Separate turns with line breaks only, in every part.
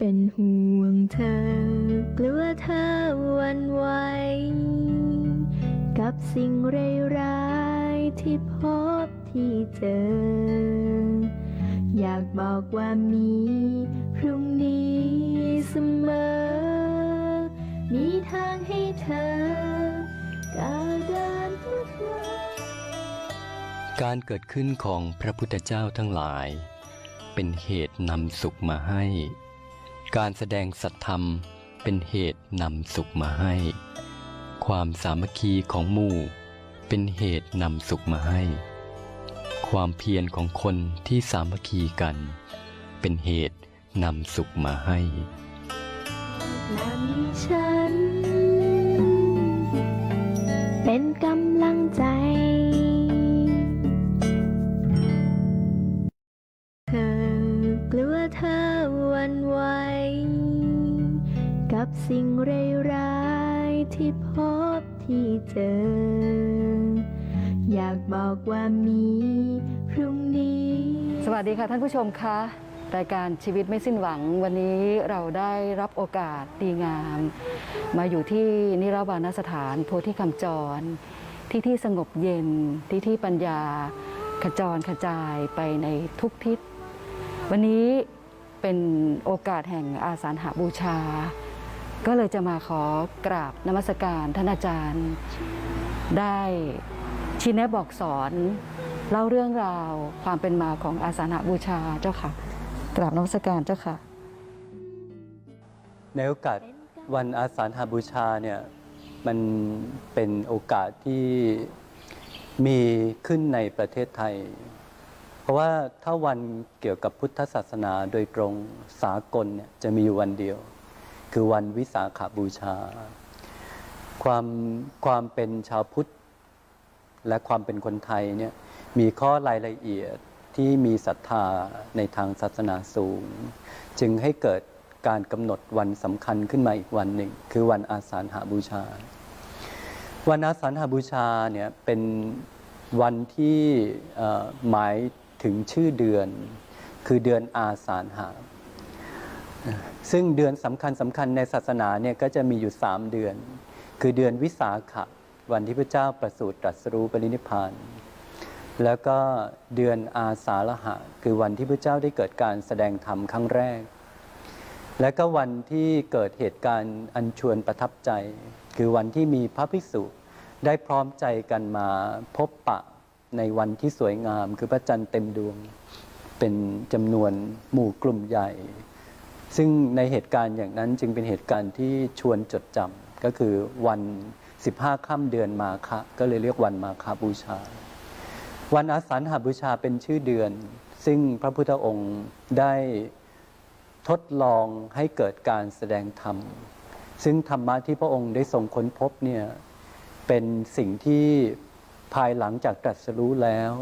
เป็นห่วงเธอกลัวเธอวันไหวกับสิ่งร้ายๆที่พบที่เจอ อยากบอกว่ามีพรุ่งนี้เสมอ มีทางให้เธอก้าวเดินทุกวัน
การเกิดขึ้นของพระพุทธเจ้าทั้งหลาย เป็นเหตุนำสุขมาให้ การแสดงสัตธรรมเป็นเหตุนำสุขมาให้ ความสามัคคีของหมู่ เป็นเหตุนำสุขมาให้ ความเพียรของคนที่สามัคคีกัน เป็นเหตุนำสุขมาให้
ค่ะท่านผู้ชมคะรายการชีวิตไม่สิ้นหวังวันนี้เราได้รับโอกาสดีงาม มาอยู่ที่นิรวานสถานโพธิคำจร ที่ที่สงบเย็นที่ที่ปัญญาขจรขจายไปในทุกทิศ วันนี้เป็นโอกาสแห่งอาสาฬหบูชา ก็เลยจะมาขอกราบนมัสการท่านอาจารย์ ได้ชี้แนะบอกสอน เล่าเรื่องราวความเป็นมาของอาสาฬหบูชาเจ้าค่ะกราบนมัสการเจ้าค่ะ
ในโอกาสวันอาสาฬหบูชาเนี่ยมันเป็นโอกาสที่มีขึ้นในประเทศไทย เพราะว่าถ้าวันเกี่ยวกับพุทธศาสนาโดยตรงสากลเนี่ยจะมีอยู่วันเดียว คือวันวิสาขาบูชา ความความเป็นชาวพุทธ และความเป็นคนไทยเนี่ย มีข้อรายละเอียดที่มีศรัทธาในทางศาสนาสูง จึงให้เกิดการกำหนดวันสำคัญขึ้นมาอีกวันหนึ่ง คือวันอาสาฬหาบูชา วันอาสาฬหาบูชาเนี่ยเป็นวันที่หมายถึงชื่อเดือน คือเดือนอาสาฬหา ซึ่งเดือนสำคัญสำคัญในศาสนาเนี่ยก็จะมีอยู่ 3 เดือน คือเดือนวิสาขะวันที่พระเจ้าประสูติตรัสรู้ปรินิพพาน แล้วก็เดือนอาสาฬหะ คือวันที่พระเจ้าได้เกิดการแสดงธรรมครั้งแรก และก็วันที่เกิดเหตุการณ์อันชวนประทับใจ คือวันที่มีพระภิกษุได้พร้อมใจกันมาพบปะในวันที่สวยงาม คือพระจันทร์เต็มดวง เป็นจำนวนหมู่กลุ่มใหญ่ ซึ่งในเหตุการณ์อย่างนั้นจึงเป็นเหตุการณ์ที่ชวนจดจำก็คือวัน 15ค่ำเดือนมาฆะก็เลยเรียกวันมาฆบูชา วันอาสาฬหบูชาเป็นชื่อเดือน ซึ่งพระพุทธองค์ได้ทดลองให้เกิดการแสดงธรรม ซึ่งธรรมะที่พระองค์ได้ทรงค้นพบเนี่ยเป็นสิ่งที่ภายหลังจากตรัสรู้แล้ว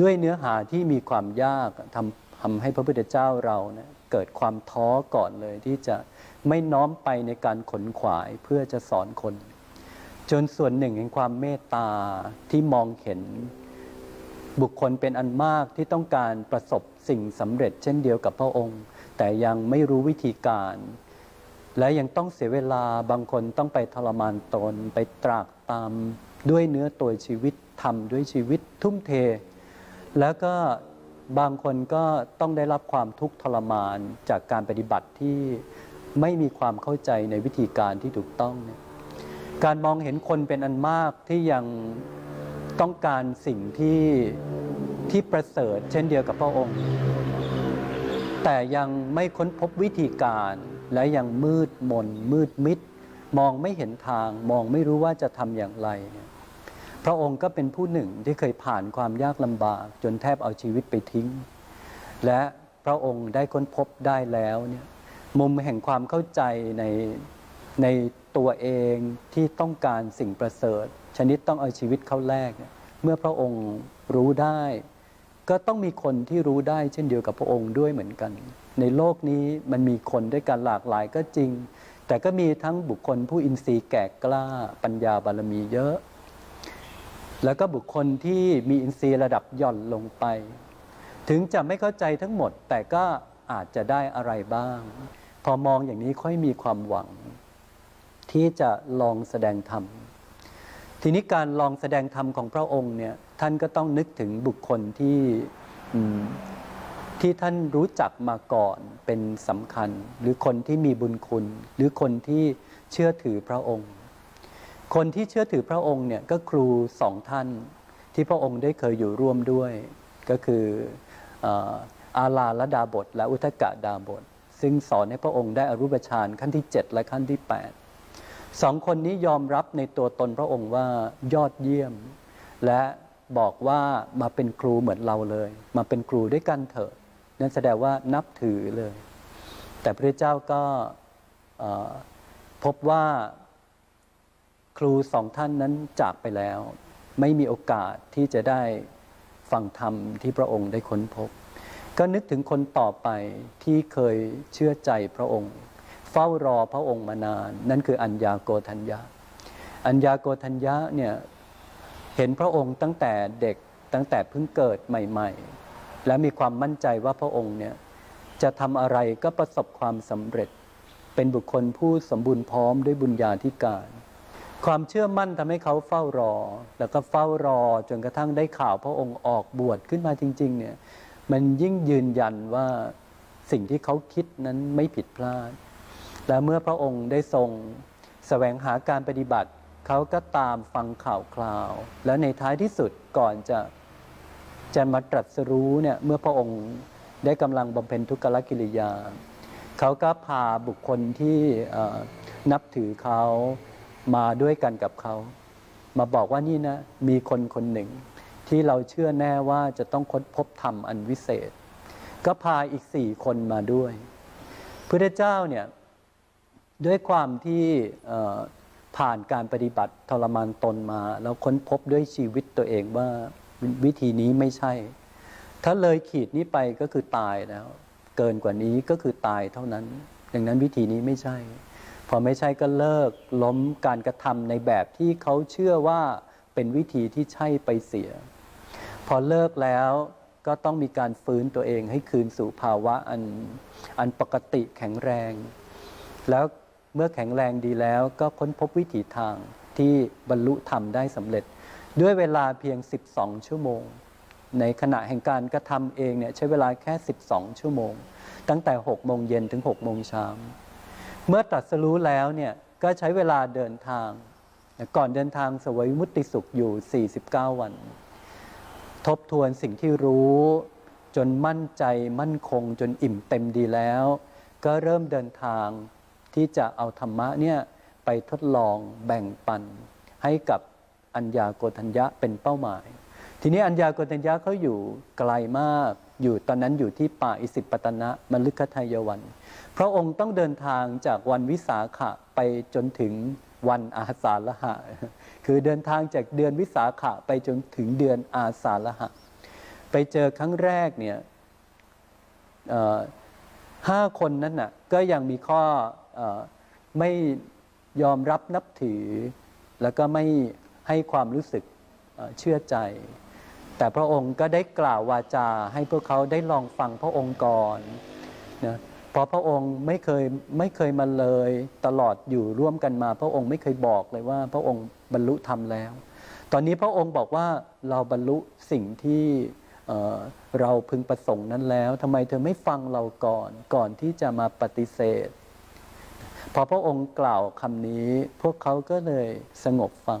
ด้วยเนื้อหาที่มีความยากทำทำให้พระพุทธเจ้าเราเนี่ยเกิดความท้อก่อนเลยที่จะไม่น้อมไปในการขนขวายเพื่อจะสอนคน จนส่วนหนึ่งแห่งความเมตตาที่มองเห็น บุคคลเป็นอันมากที่ต้องการประสบสิ่งสำเร็จเช่นเดียวกับพระองค์ แต่ยังไม่รู้วิธีการ และยังต้องเสียเวลาบางคนต้องไปทรมานตนไปตรากตามด้วยเนื้อตัวชีวิตทำด้วยชีวิตทุ่มเท แล้วก็บางคนก็ต้องได้รับความทุกข์ทรมานจากการปฏิบัติที่ไม่มีความเข้าใจในวิธีการที่ถูกต้องเนี่ย การมองเห็นคนเป็นอันมากที่ยังต้องการสิ่งที่ที่ประเสริฐ เช่นเดียวกับพระองค์ แต่ยังไม่ค้นพบวิธีการและยังมืดมน มืดมิด มองไม่เห็นทาง มองไม่รู้ว่าจะทำอย่างไร พระองค์ก็เป็นผู้หนึ่งที่เคยผ่านความยากลำบาก จนแทบเอาชีวิตไปทิ้ง และพระองค์ได้ค้นพบได้แล้วเนี่ยมุมแห่งความเข้าใจในใน ตัวเองที่ต้องการสิ่งประเสริฐ ชนิดต้องเอาชีวิตเข้าแลกเนี่ยเมื่อพระองค์รู้ได้ ก็ต้องมีคนที่รู้ได้เช่นเดียวกับพระองค์ด้วยเหมือนกัน ในโลกนี้มันมีคนด้วยกันหลากหลายก็จริง แต่ก็มีทั้งบุคคลผู้อินทรีย์แก่กล้าปัญญาบารมีเยอะ แล้วก็บุคคลที่มีอินทรีย์ระดับหย่อนลงไป ถึงจะไม่เข้าใจทั้งหมด แต่ก็อาจจะได้อะไรบ้าง พอมองอย่างนี้ค่อยมีความหวัง ที่จะลองแสดงธรรม ทีนี้การลองแสดงธรรมของพระองค์เนี่ยท่านก็ต้องนึกถึงบุคคลที่ที่ท่านรู้จักมาก่อนเป็นสำคัญ หรือคนที่มีบุญคุณ หรือคนที่เชื่อถือพระองค์ คนที่เชื่อถือพระองค์เนี่ยก็ครูสองท่านที่พระองค์ได้เคยอยู่ร่วมด้วย ก็คือเอ่ออาลาละดาบท และอุทกะดาบท ซึ่งสอนให้พระองค์ได้อรูปฌานขั้นที่ 7 และขั้นที่ 8 สองคนนี้ยอมรับในตัวตนพระองค์ว่ายอดเยี่ยม และบอกว่ามาเป็นครูเหมือนเราเลย มาเป็นครูด้วยกันเถอะนั่นแสดงว่านับถือเลย แต่พระเจ้าก็พบว่าครูสองท่านนั้นจากไปแล้ว ไม่มีโอกาสที่จะได้ฟังธรรมที่พระองค์ได้ค้นพบ ก็นึกถึงคนต่อไปที่เคยเชื่อใจพระองค์ เฝ้ารอพระองค์มานาน นั่นคืออัญญาโกทัญญาอัญญาโกทัญญาเนี่ยเห็นพระองค์ตั้งแต่เด็กตั้งแต่เพิ่งเกิดใหม่ ๆ และมีความมั่นใจว่าพระองค์เนี่ยจะทำอะไรก็ประสบความสำเร็จ เป็นบุคคลผู้สมบูรณ์พร้อมด้วยบุญญาธิการ ความเชื่อมั่นทำให้เขาเฝ้ารอ แล้วก็เฝ้ารอจนกระทั่งได้ข่าวพระองค์ออกบวชขึ้นมาจริง ๆ เนี่ยมันยิ่งยืนยันว่าสิ่งที่เขาคิดนั้นไม่ผิดพลาด และเมื่อพระองค์ได้ทรงแสวงหาการปฏิบัติ เขาก็ตามฟังข่าวคราว แล้วในท้ายที่สุดก่อนจะจะมาตรัสรู้เนี่ยเมื่อพระองค์ได้กำลังบำเพ็ญทุกขกิริยา เขาก็พาบุคคลที่นับถือเขามาด้วยกันกับเขา มาบอกว่านี่นะมีคนคนหนึ่ง ที่เราเชื่อแน่ว่าจะต้องค้นพบธรรมอันวิเศษ ก็พาอีกสี่คนมาด้วยพระเจ้าเนี่ย ด้วยความที่ผ่านการปฏิบัติทรมานตนมา แล้วค้นพบด้วยชีวิตตัวเองว่าวิธีนี้ไม่ใช่ ถ้าเลยขีดนี้ไปก็คือตายแล้ว เกินกว่านี้ก็คือตายเท่านั้น ดังนั้นวิธีนี้ไม่ใช่ พอไม่ใช่ก็เลิกล้มการกระทำในแบบที่เขาเชื่อว่าเป็นวิธีที่ใช่ไปเสีย พอเลิกแล้วก็ต้องมีการฟื้นตัวเองให้คืนสู่ภาวะอันอันปกติแข็งแรง แล้ว เมื่อแข็งแรงดีแล้วก็ค้นพบวิถีทางที่บรรลุธรรมได้สำเร็จ ด้วยเวลาเพียง 12 ชั่วโมง ในขณะแห่งการกระทำเองเนี่ยใช้เวลาแค่ 12 ชั่วโมง ตั้งแต่6โมงเย็นถึง6โมงเช้าเมื่อตรัสรู้แล้วเนี่ยก็ใช้เวลาเดินทาง ก่อนเดินทางสวยมุติสุขอยู่ 49 วัน ทบทวนสิ่งที่รู้จนมั่นใจมั่นคงจนอิ่มเต็มดีแล้ว ก็เริ่มเดินทาง ที่จะเอาธรรมะเนี่ยไปทดลองแบ่งปัน ให้กับอัญญาโกฏัญญะเป็นเป้าหมาย ทีนี้อัญญาโกฏัญญะเขาอยู่ไกลมากอยู่ตอนนั้นอยู่ที่ป่าอิสิปตนะมฤคทายวัน พระองค์ต้องเดินทางจากวันวิสาขะไปจนถึงวันอาสาฬหะ คือเดินทางจากเดือนวิสาขะไปจนถึงเดือนอาสาฬหะ ไปเจอครั้งแรกเนี่ยห้าคนนั้นน่ะก็ยังมีข้อ ไม่ยอมรับนับถือ แล้วก็ไม่ให้ความรู้สึกเชื่อใจ แต่พระองค์ก็ได้กล่าววาจาให้พวกเขาได้ลองฟังพระองค์ก่อนนะเพราะพระองค์ไม่เคยไม่เคยมาเลยตลอดอยู่ร่วมกันมา พระองค์ไม่เคยบอกเลยว่า พระองค์บรรลุธรรมแล้ว ตอนนี้พระองค์บอกว่าเราบรรลุสิ่งที่เเราพึงประสงค์นั้นแล้วทำไมเธอไม่ฟังเราก่อนก่อนที่จะมาปฏิเสธ พอพระองค์กล่าวคำนี้ พวกเขาก็เลยสงบฟัง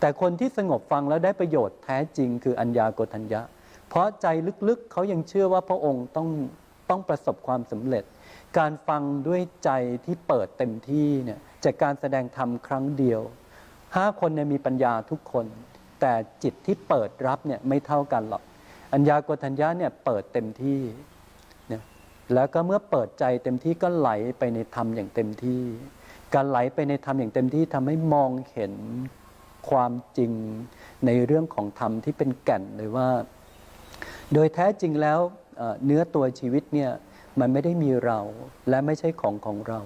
แต่คนที่สงบฟังแล้วได้ประโยชน์แท้จริงคืออัญญาโกฏัญญะ เพราะใจลึกๆเขายังเชื่อว่าพระองค์ต้องต้องประสบความสำเร็จ การฟังด้วยใจที่เปิดเต็มที่เนี่ยจากการแสดงธรรมครั้งเดียวห้าคนเนี่ยมีปัญญาทุกคน แต่จิตที่เปิดรับเนี่ยไม่เท่ากันหรอก อัญญาโกฏัญญะเนี่ยเปิดเต็มที่ แล้วก็เมื่อเปิดใจเต็มที่ก็ไหลไปในธรรมอย่างเต็มที่ การไหลไปในธรรมอย่างเต็มที่ทำให้มองเห็นความจริงในเรื่องของธรรมที่เป็นแก่นเลยว่า โดยแท้จริงแล้วเอ่อเนื้อตัวชีวิตเนี่ยมันไม่ได้มีเราและไม่ใช่ของของเรา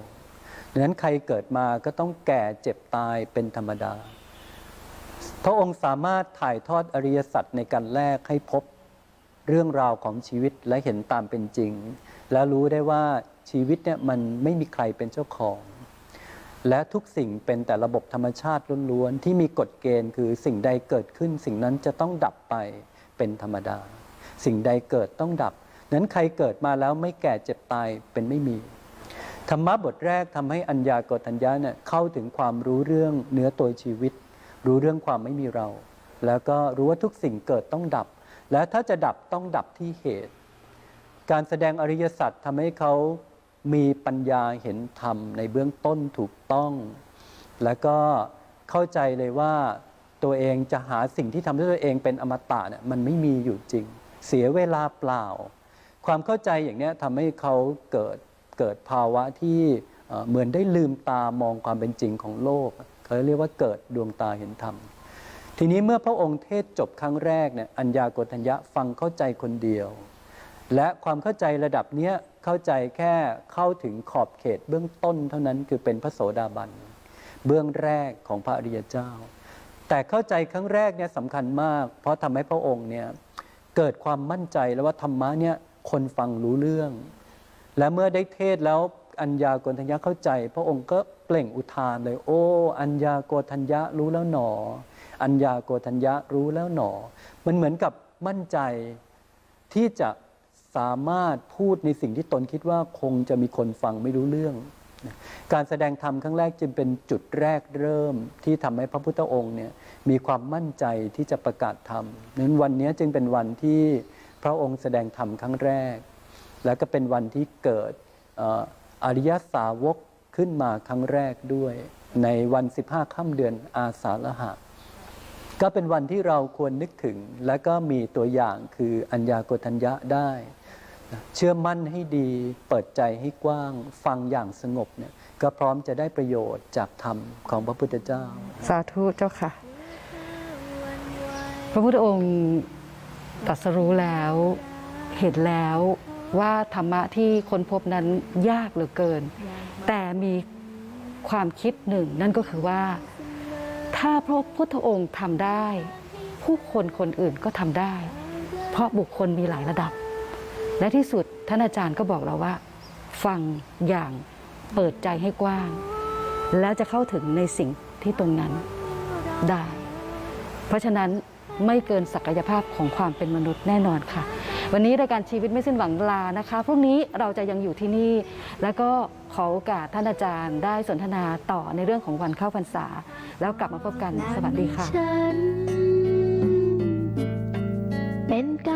ดังนั้นใครเกิดมาก็ต้องแก่เจ็บตายเป็นธรรมดา พระองค์สามารถถ่ายทอดอริยสัจในการแรกให้พบ เรื่องราวของชีวิตและเห็นตามเป็นจริง แล้วรู้ได้ว่าชีวิตเนี่ยมันไม่มีใครเป็นเจ้าของ และทุกสิ่งเป็นแต่ระบบธรรมชาติล้วนๆที่มีกฎเกณฑ์คือสิ่งใดเกิดขึ้น สิ่งนั้นจะต้องดับไปเป็นธรรมดา สิ่งใดเกิดต้องดับ นั้นใครเกิดมาแล้วไม่แก่เจ็บตายเป็นไม่มีธรรมะบทแรกทำให้อัญญากฏัญญาเนี่ยเข้าถึงความรู้เรื่องเนื้อตัวชีวิต รู้เรื่องความไม่มีเรา แล้วก็รู้ว่าทุกสิ่งเกิดต้องดับ และถ้าจะดับต้องดับที่เหตุ การแสดงอริยสัจทำให้เขามีปัญญาเห็นธรรมในเบื้องต้นถูกต้อง แล้วก็เข้าใจเลยว่าตัวเองจะหาสิ่งที่ทำให้ตัวเองเป็นอมตะเนี่ยมันไม่มีอยู่จริง เสียเวลาเปล่า ความเข้าใจอย่างนี้ทำให้เขาเกิดเกิดภาวะที่เหมือนได้ลืมตามองความเป็นจริงของโลกเขาเรียกว่าเกิดดวงตาเห็นธรรม ทีนี้เมื่อพระองค์เทศจบครั้งแรกเนี่ยอัญญาโกฏัญญะฟังเข้าใจคนเดียว และความเข้าใจระดับเนี้ยเข้าใจแค่เข้าถึงขอบเขตเบื้องต้นเท่านั้นคือเป็นพระโสดาบันเบื้องแรกของพระอริยเจ้า แต่เข้าใจครั้งแรกเนี่ยสำคัญมาก เพราะทำให้พระองค์เนี่ยเกิดความมั่นใจแล้วว่าธรรมะเนี่ยคนฟังรู้เรื่อง และเมื่อได้เทศแล้วอัญญาโกณทัญญะเข้าใจ พระองค์ก็เปล่งอุทานเลย โอ้ อัญญาโกณทัญญะรู้แล้วหนอ อัญญาโกณทัญญะรู้แล้วหนอ มันเหมือนกับมั่นใจที่จะสามารถพูดในสิ่งที่ตนคิดว่าคงจะมีคนฟังไม่รู้เรื่อง การแสดงธรรมครั้งแรกจึงเป็นจุดแรกเริ่มที่ทำให้พระพุทธองค์เนี่ยมีความมั่นใจที่จะประกาศธรรมนั้นวันนี้จึงเป็นวันที่พระองค์แสดงธรรมครั้งแรก แล้วก็เป็นวันที่เกิดอออริยสาวกขึ้นมาครั้งแรกด้วย ในวัน 15 ค่ำเดือนอาสาฬหะ ก็เป็นวันที่เราควรนึกถึง และก็มีตัวอย่างคืออัญญาโกฏัญญะได้ เชื่อมั่นให้ดี เปิดใจให้กว้าง ฟังอย่างสงบเนี่ยก็พร้อมจะได้ประโยชน์จากธรรมของพระพุทธเจ้า
สาธุเจ้าค่ะ พระพุทธองค์ตรัสรู้แล้วเห็นแล้วว่าธรรมะที่ค้นพบนั้นยากเหลือเกิน แต่มีความคิดหนึ่งนั่นก็คือว่า ถ้าพระพุทธองค์ทำได้ ผู้คนคนอื่นก็ทำได้ เพราะบุคคลมีหลายระดับ และที่สุดท่านอาจารย์ก็บอกเราว่า ฟังอย่างเปิดใจให้กว้าง แล้วจะเข้าถึงในสิ่งที่ตรงนั้นได้ เพราะฉะนั้นไม่เกินศักยภาพของความเป็นมนุษย์แน่นอนค่ะ วันนี้รายการชีวิตไม่สิ้นหวังลานะคะพรุ่งนี้เราจะยังอยู่ที่นี่ แล้วก็ขอโอกาสท่านอาจารย์ได้สนทนาต่อในเรื่องของวันเข้าพรรษา แล้วกลับมาพบกันสวัสดีค่ะ
เป็นก